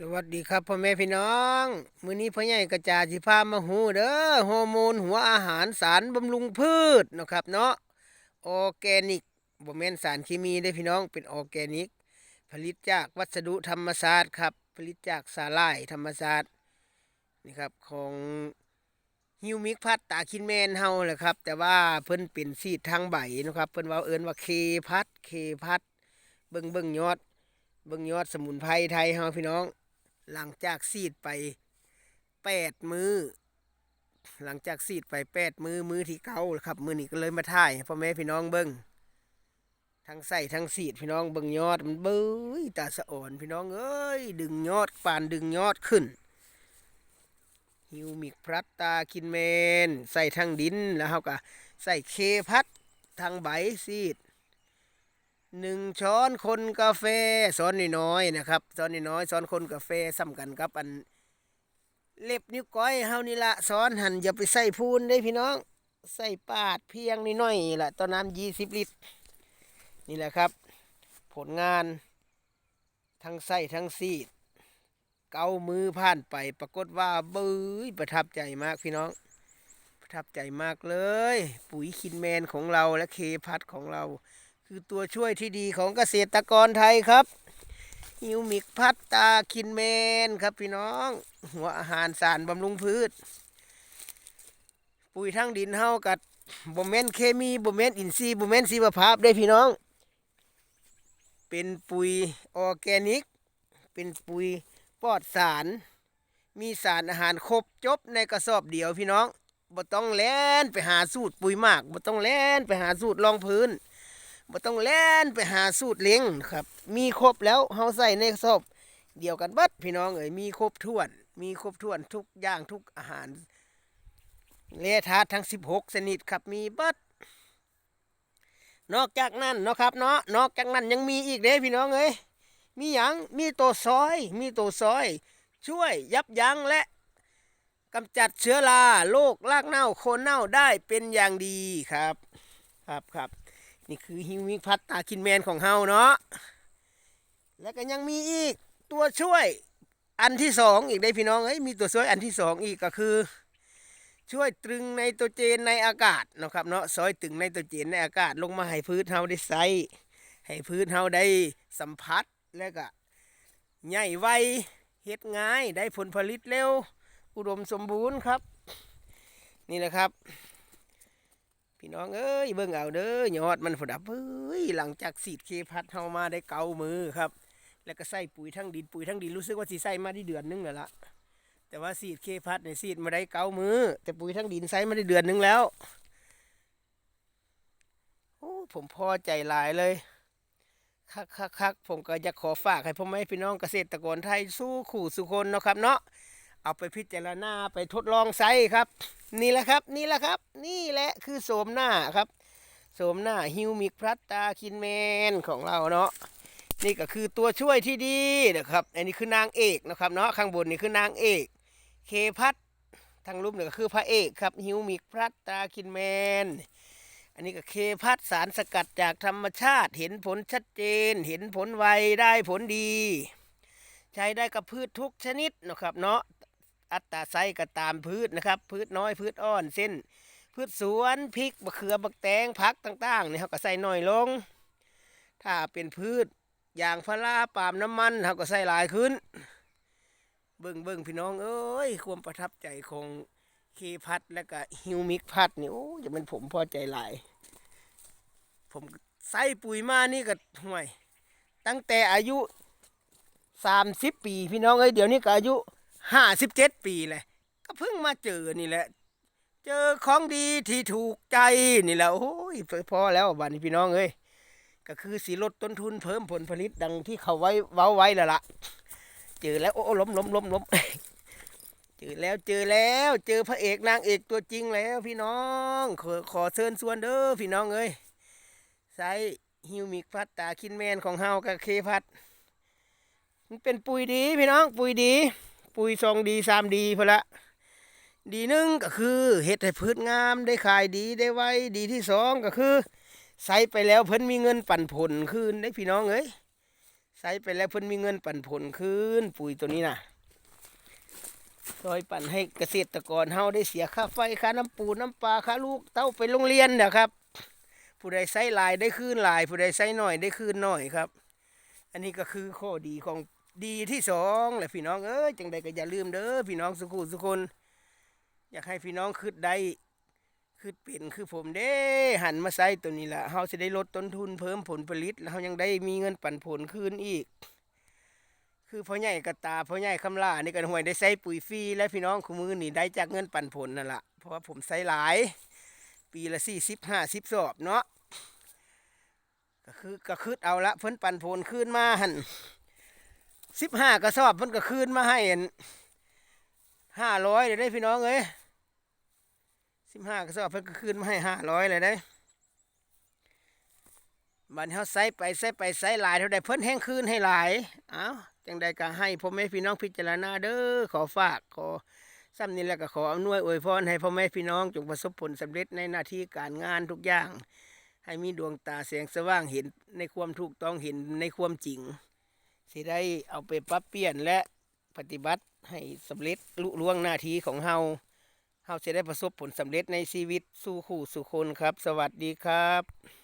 สวัสดีครับพ่อแม่พี่น้อง มื้อนี้พ่อใหญ่กระจาสิพามาหูเด้อฮอร์โมนหัวอาหารสารบำรุงพืชนะครับเนาะออแกนิกบ่แม่นสารเคมีได้พี่น้องเป็นออแกนิก ผลิตจากวัสดุธรรมชาติครับ ผลิตจากสาหร่ายธรรมชาตินี่ครับของฮิวมิกพัดตาคินแมนเฮาแหละครับ แต่ว่าเพิ่นเป็นซีดทางใบนะครับ เพิ่นว่าเอิ้นว่าเคพัดเคพัดเบิ่งเบิ่งยอดเบิ่งยอดสมุนไพรไทยเฮาพี่น้อง หลังจากซีดไปแปดมือหลังจากซีดไปแปดมือมือที่เก้าครับ มือนี้ก็เลยมาถ่ายพ่อแม่พี่น้องเบิ้งทั้งใส่ทั้งซีดพี่น้องเบิ้งยอดมันเบ้ยตาสะอ่อนพี่น้องเอ้ยดึงยอดปานดึงยอดขึ้นฮิวมิกพลัตตาคินเมน ใส่ทั้งดินแล้วเขาก็ใส่เคพัดทางใบซีด หนึ่งช้อนคนกาแฟช้อนน้อยๆนะครับช้อนน้อยๆช้อนคนกาแฟซ้ำกันกับอันเล็บนิ้วก้อยเฮานี่ละช้อนหันอย่าไปใส่พูนได้พี่น้อง ใส่ปาดเพียงนิดหน่อยๆละตอนน้ำยี่สิบลิตร นี่แหละครับ ผลงานทั้งใส่ทั้งซีด เกามือผ่านไปปรากฏว่าเบื้ยประทับใจมากพี่น้อง ประทับใจมากเลย ปุ๋ยคินแมนของเราและเคพัดของเรา คือตัวช่วยที่ดีของเกษตรกรไทยครับฮิวมิกพัตตาคินเมนครับพี่น้อง หัวอาหารสารบำรุงพืช ปุ๋ยทั้งดินเฮากัดบ่แม่นเคมีบ่แม่นอินทรีย์บ่แม่นชีวภาพได้พี่น้อง เป็นปุ๋ยออร์แกนิก เป็นปุ๋ยปลอดสาร มีสารอาหารครบจบในกระสอบเดียวพี่น้องบ่ต้องแล่นไปหาสูตรปุ๋ยหมากบ่ต้องแล่นไปหาสูตรรองพื้น บ่ต้องแล่นไปหาสูตรเล้งครับ มีครบแล้วเฮาใส่ในซอบเดียวกันเบัดพี่น้องเอ๋ยมีครบถ้วน มีครบถ้วนทุกอย่างทุกอาหารเลธาตุทั้ง 16ชนิดครับมีเบัดนอกจากนั้นเนาะครับเนาะนอกจากนั้นยังมีอีกเด้พี่น้องเอ้ยมีหยังมีตัวซอย มีตัวซอย ช่วยยับยั้งและกำจัดเชื้อราโรครากเน่าโคนเน่าได้เป็นอย่างดีครับ ครับครับ นี่คือฮิวมิกพัตตาคินแมนของเฮาเนาะแล้วก็ยังมีอีกตัวช่วยอันที่สองอีกได้พี่น้องเอ้ยมีตัวช่วยอันที่สองอีกก็คือ ช่วยตรึงไนโตรเจนในอากาศนะครับเนาะซอยตึงไนโตรเจนในอากาศลงมาให้พืชเฮาได้ใส่ให้พืชเฮาได้สัมผัสแล้วก็ใหญ่ไวเฮ็ดง่ายได้ผลผลิตเร็ว อุดมสมบูรณ์ครับ นี่แหละครับ พี่น้องเอ้ยเบิ่งเอาเด้อยอดมันผดับเฮ้ยหลังจากสีดเคพัดเฮามาได้เกามือครับ แล้วก็ใส่ปุ๋ยทั้งดินปุ๋ยทั้งดินรู้สึกว่าสิใส่มาได้เดือนนึงแล้วละแต่ว่าสีดเคพัดเนี่ยสีดมาได้เกามือแต่ปุ๋ยทั้งดินใส่มาได้เดือนนึงแล้วโอ้ผมพอใจหลายเลยคักคักคักผมก็อยากขอฝากให้พ่อแม่พี่น้องเกษตรกรไทยสู้ขู่สุคนเนาะครับเนาะเอาไปพิจารณาไปทดลองใช้ครับ นี่แหละครับ นี่แหละครับ นี่แหละคือโสมหน้าครับโสมหน้าฮิวมิกพลัตตาคินแมนของเราเนาะนี่ก็คือตัวช่วยที่ดีนะครับ อันนี้คือนางเอกนะครับเนาะข้างบนนี่คือนางเอก เคพัททางรูปเนี่ยก็คือพระเอกครับฮิวมิกพลัตตาคินแมนอันนี้ก็เคพัทสารสกัดจากธรรมชาติ เห็นผลชัดเจน เห็นผลไวได้ผลดี ใช้ได้กับพืชทุกชนิดนะครับเนาะ อัตราไซก็ตามพืชนะครับ พืชน้อยพืชอ่อนเส้น พืชสวนพริกมะเขือบักแตงผักต่างๆเนี่ยเขาก็ใส่น้อยลง ถ้าเป็นพืชอย่างพลาปาล์มน้ำมันเขาก็ใส่หลายขึ้น เบิ่งเบิ่งพี่น้องเอ้ยความประทับใจของเคพัดและก็ฮิวมิกพัดนี่โอ้จะเป็นผมพอใจหลาย ผมใส่ปุ๋ยมานี่ก็ห่วยตั้งแต่อายุสามสิบปี พี่น้องเอ้ยเดี๋ยวนี้ก็อายุ ห้าสิบเจ็ดปีเลยก็เพิ่งมาเจอนี่แหละ เจอของดีที่ถูกใจนี่แหละโอ้ยพอแล้วบ้านนี้พี่น้องเอ้ยก็คือสีลดต้นทุนเพิ่มผลผลิตดังที่เขาไว้เว้าไว้แล้วล่ะ เจอแล้วโอ้ล้มล้มล้มล้มเจอแล้วเจอแล้วเจอพระเอกนางเอกตัวจริงแล้วพี่น้องขอขอเชิญชวนเด้อพี่น้องเอ้ยใส่ฮิวมิกพัดตาคินแมนของเฮากับเคพัดมันเป็นปุ๋ยดีพี่น้องปุ๋ยดี ปุ๋ยซองดีสามดีพอละ ดีหนึ่งก็คือเห็ดให้พืชงามได้ขายดีได้ไวดีที่สองก็คือ ใส่ไปแล้วเพิ่นมีเงินปันผลคืนได้พี่น้องเอ้ยใส่ไปแล้วเพิ่นมีเงินปันผลคืนปุ๋ยตัวนี้น่ะซอยปั่นให้เกษตรกรเฮาได้เสียค่าไฟค่าน้ำปูน้ำปลาค่าลูกเต้าไปโรงเรียนนะครับ ผู้ใดใช้หลายได้คืนลาย ผู้ใดใช้น้อยได้คืนหน้อยครับ อันนี้ก็คือข้อดีของ ดีที่สองแหละพี่น้องเอ้ยจังใดก็อย่าลืมเด้อพี่น้องสุขุสุคน อยากให้พี่น้องคืดได้คืดเป็นคือผมเด้หันมาใส่ตัวนี้ละเฮาจะได้ลดต้นทุนเพิ่มผลผลิตแล้วเฮายังได้มีเงินปันผลคืนอีก คือพ่อใหญ่กระตาพ่อใหญ่คำลานี่กันห่วยได้ใส่ปุ๋ยฟรีและพี่น้องคู่มือนี่ได้จากเงินปันผลนั่นละเพราะว่าผมใส่หลาย ปีละสี่สิบห้าสิบสอบเนาะก็คือก็คืดเอาละเพิ่นปันผลคืนมาหัน สิบห้ากระสอบเพิ่นก็คืนมาให้ห้าร้อยเลยได้พี่น้องเอ้ยสิบห้ากระสอบเพิ่นก็คืนมาให้ห้าร้อยเลยได้บัดนเฮาใส่ไปใส่ไปใส่หลายเท่าใดเพิ่นแห้งคืนให้หลายเอ้าจังใดก็ให้พ่อแม่พี่น้องพิจารณาเด้อขอฝากขอซ้ำนี้แล้วก็ขออำนวยอวยพรให้พ่อแม่พี่น้องจงประสบผลสำเร็จในหน้าที่การงานทุกอย่าง ให้มีดวงตาแสงสว่างเห็นในความถูกต้องเห็นในความจริง สิได้เอาไปปรับเปลี่ยนและปฏิบัติให้สำเร็จลุล่วงหน้าที่ของเฮาเฮาจะได้ประสบผลสำเร็จในชีวิตสู่คู่สู่คนครับ สวัสดีครับ